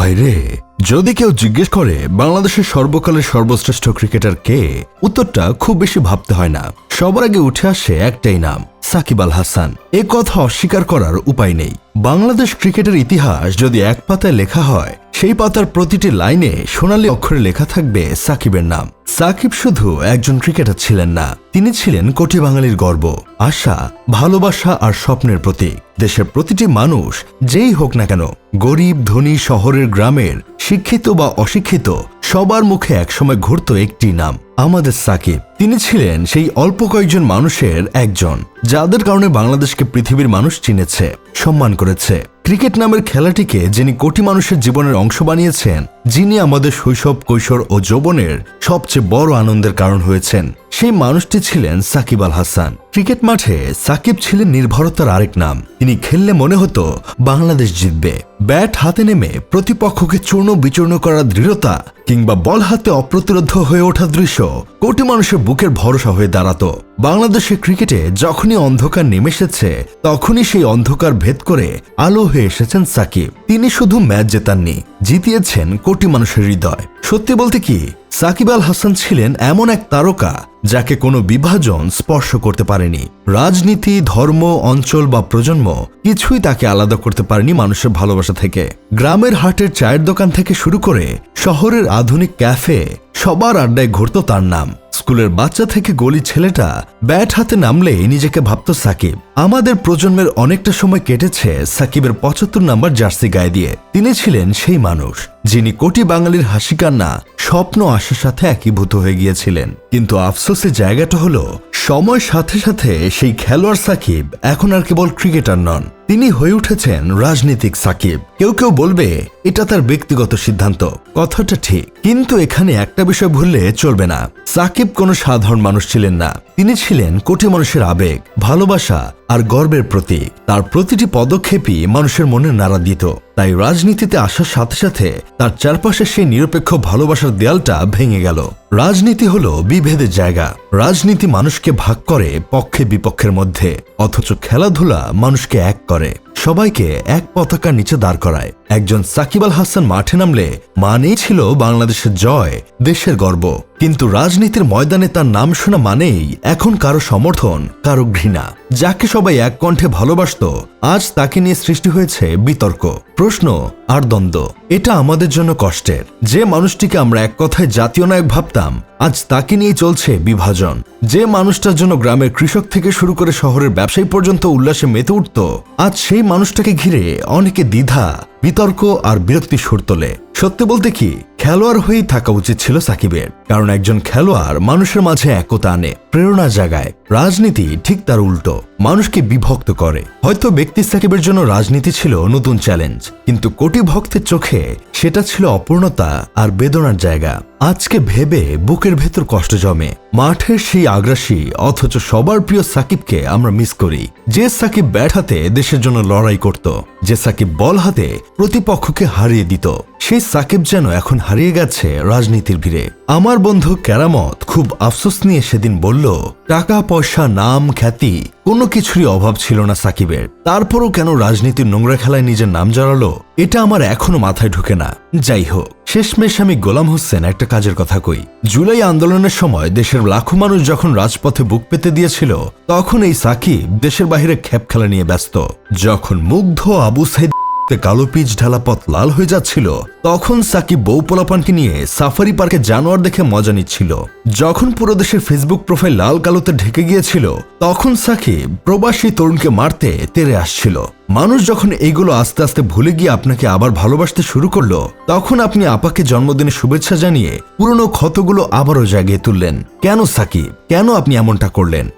ভাইরে যদি কেউ জিজ্ঞেস করে, বাংলাদেশের সর্বকালের সর্বশ্রেষ্ঠ ক্রিকেটার কে? উত্তরটা খুব বেশি ভাবতে হয় না। সবার আগে উঠে আসে একটাই নাম সাকিব আল হাসান, এ কথা অস্বীকার করার উপায় নেই। বাংলাদেশ ক্রিকেটের ইতিহাস যদি এক পাতায় লেখা হয়, সেই পাতার প্রতিটি লাইনে সোনালি অক্ষরে লেখা থাকবে সাকিবের নাম। সাকিব শুধু একজন ক্রিকেটার ছিলেন না, তিনি ছিলেন কোটি বাঙালির গর্ব, আশা, ভালোবাসা আর স্বপ্নের প্রতীক। দেশের প্রতিটি মানুষ যেই হোক না কেন, গরিব, ধনী, শহরের, গ্রামের, শিক্ষিত বা অশিক্ষিত সবার মুখে একসময় ঘুরত একটি নাম, আমাদের সাকিব। তিনি ছিলেন সেই অল্প কয়েকজন মানুষের একজন, যাদের কারণে বাংলাদেশকে পৃথিবীর মানুষ চিনেছে, সম্মান করেছে। ক্রিকেট নামের খেলাটিকে যিনি কোটি মানুষের জীবনের অংশ বানিয়েছেন, যিনি আমাদের শৈশব, কৈশোর ও যৌবনের সবচেয়ে বড় আনন্দের কারণ হয়েছেন। সেই মানুষটি ছিলেন সাকিব আল হাসান। ক্রিকেট মাঠে সাকিব ছিলেন নির্ভরতার আরেক নাম। তিনি খেললে মনে হতো বাংলাদেশ জিতবে। ব্যাট হাতে নেমে প্রতিপক্ষকে চূর্ণ বিচূর্ণ করার দৃঢ়তা কিংবা বল হাতে অপ্রতিরোধ হয়ে ওঠা দৃশ্য কোটি মানুষের বুকের ভরসা হয়ে দাঁড়াতো। বাংলাদেশের ক্রিকেটে যখনই অন্ধকার নেমে এসেছে, তখনই সেই অন্ধকার ভেদ করে আলো হয়ে এসেছেন সাকিব। তিনি শুধু ম্যাচ জেতাননি, জিতিয়েছেন কোটি মানুষের হৃদয়। সত্যি বলতে কি সাকিব আল হাসান ছিলেন এমন এক তারকা যাকে কোনো বিভাজন স্পর্শ করতে পারেনি। রাজনীতি, ধর্ম, অঞ্চল বা প্রজন্ম কিছুই তাকে আলাদা করতে পারেনি মানুষের ভালোবাসা থেকে। গ্রামের হাটের চায়ের দোকান থেকে শুরু করে শহরের আধুনিক ক্যাফে সবার আড্ডায় ঘুরত তার নাম। স্কুলের বাচ্চা থেকে গলি ছেলেটা ব্যাট হাতে নামলে নিজেকে ভাবত সাকিব। আমাদের প্রজন্মের অনেকটা সময় কেটেছে সাকিবের পঁচাত্তর নাম্বার জার্সি গায়ে দিয়ে। তিনি ছিলেন সেই মানুষ, যিনি কোটি বাঙালির হাসি কান্না, স্বপ্ন আশার সাথে একীভূত হয়ে গিয়েছিলেন। কিন্তু আফসোসের জায়গাটা হলো, সময়ের সাথে সাথে সেই খেলোয়াড় সাকিব এখন আর কেবল ক্রিকেটার নন। তিনি হয়ে উঠেছেন রাজনীতিক সাকিব। কেউ কেউ বলবে, এটা তার ব্যক্তিগত সিদ্ধান্ত। কথাটা ঠিক। কিন্তু এখানে একটা বিষয় ভুললে চলবে না। সাকিব কোনো সাধারণ মানুষ ছিলেন না। তিনি ছিলেন কোটি মানুষের আবেগ, ভালোবাসা আর গর্বের প্রতীক। তার প্রতিটি পদক্ষেপই মানুষের মনে নাড়া দিত। তাই রাজনীতিতে আসার সাথে সাথে তার চারপাশে সেই নিরপেক্ষ ভালোবাসার দেয়ালটা ভেঙে গেল। রাজনীতি হলো বিভেদের জায়গা। রাজনীতি মানুষকে ভাগ করে পক্ষে বিপক্ষের মধ্যে, অথচ খেলাধুলা মানুষকে এক করে। সবাইকে এক পতাকার নিচে দাঁড় করায়। একজন সাকিব আল হাসান মাঠে নামলে মানেই ছিল বাংলাদেশের জয়, দেশের গর্ব। কিন্তু রাজনীতির ময়দানে তার নাম শোনা মানেই এখন কারও সমর্থন, কারও ঘৃণা। যাকে সবাই এক কণ্ঠে ভালোবাসত, আজ তাকে নিয়ে সৃষ্টি হয়েছে বিতর্ক, প্রশ্ন আর দ্বন্দ্ব। এটা আমাদের জন্য কষ্টের। যে মানুষটিকে আমরা এক কথায় জাতীয় নায়ক ভাবতাম আজ তাকে নিয়ে চলছে বিভাজন। যে মানুষটার জন্য গ্রামের কৃষক থেকে শুরু করে শহরের ব্যবসায়ী পর্যন্ত উল্লাসে মেতে উঠত, আজ সেই মানুষটাকে ঘিরে অনেকে দ্বিধা, বিতর্ক আর বিরক্তি সুর তোলে। সত্যি বলতে কি, খেলোয়াড় হয়েই থাকা উচিত ছিল সাকিবের, কারণ একজন খেলোয়াড় মানুষের মাঝে একতা আনে প্রেরণা জাগায় রাজনীতি ঠিক তার উল্টো। মানুষকে বিভক্ত করে। হয়তো ব্যক্তি সাকিবের জন্য রাজনীতি ছিল নতুন চ্যালেঞ্জ কিন্তু কোটি ভক্তের চোখে সেটা ছিল অপূর্ণতা আর বেদনার জায়গা। আজকে ভেবে বুকের ভেতর কষ্ট জমে। মাঠের সেই আগ্রাসী, অথচ সবার প্রিয় সাকিবকে আমরা মিস করি। যে সাকিব ব্যাট হাতে দেশের জন্য লড়াই করত, যে সাকিব বল হাতে প্রতিপক্ষকে হারিয়ে দিত, সেই সাকিব যেন এখন হারিয়ে গেছে রাজনীতির ভিড়ে। আমার বন্ধু কেরামত খুব আফসোস নিয়ে সেদিন বলল, টাকা, পয়সা, নাম, খ্যাতি, কোনো কিছুরই অভাব ছিল না সাকিবের। তারপরও কেন রাজনীতির নোংরা খেলায় নিজের নাম জড়ালো? এটা আমার এখনও মাথায় ঢুকে না। যাই হোক, শেষমেশ আমি গোলাম হোসেন একটা কাজের কথা কই। জুলাই আন্দোলনের সময় দেশের লাখো মানুষ যখন রাজপথে বুক পেতে দিয়েছিল, তখন এই সাকিব দেশের বাইরে খেপ খেলা নিয়ে ব্যস্ত। যখন মুগ্ধ আবু সাইদ কালো পিচ ঢালা পথ লাল হয়ে যাচ্ছিল। তখন সাকিব বউ পোলাপানকে নিয়ে সাফারি পার্কে জানোয়ার দেখে মজা নিচ্ছিল। যখন পুরো দেশের ফেসবুক প্রোফাইল লাল কালোতে ঢেকে গিয়েছিল, তখন সাকিব প্রবাসী তরুণকে মারতে তেরে আসছিল। মানুষ যখন এইগুলো আস্তে আস্তে ভুলে গিয়ে আপনাকে আবার ভালোবাসতে শুরু করল, তখন আপনি আপাকে জন্মদিনে শুভেচ্ছা জানিয়ে পুরনো ক্ষতগুলো আবারও জাগিয়ে তুললেন। কেন সাকিব? কেন আপনি এমনটা করলেন?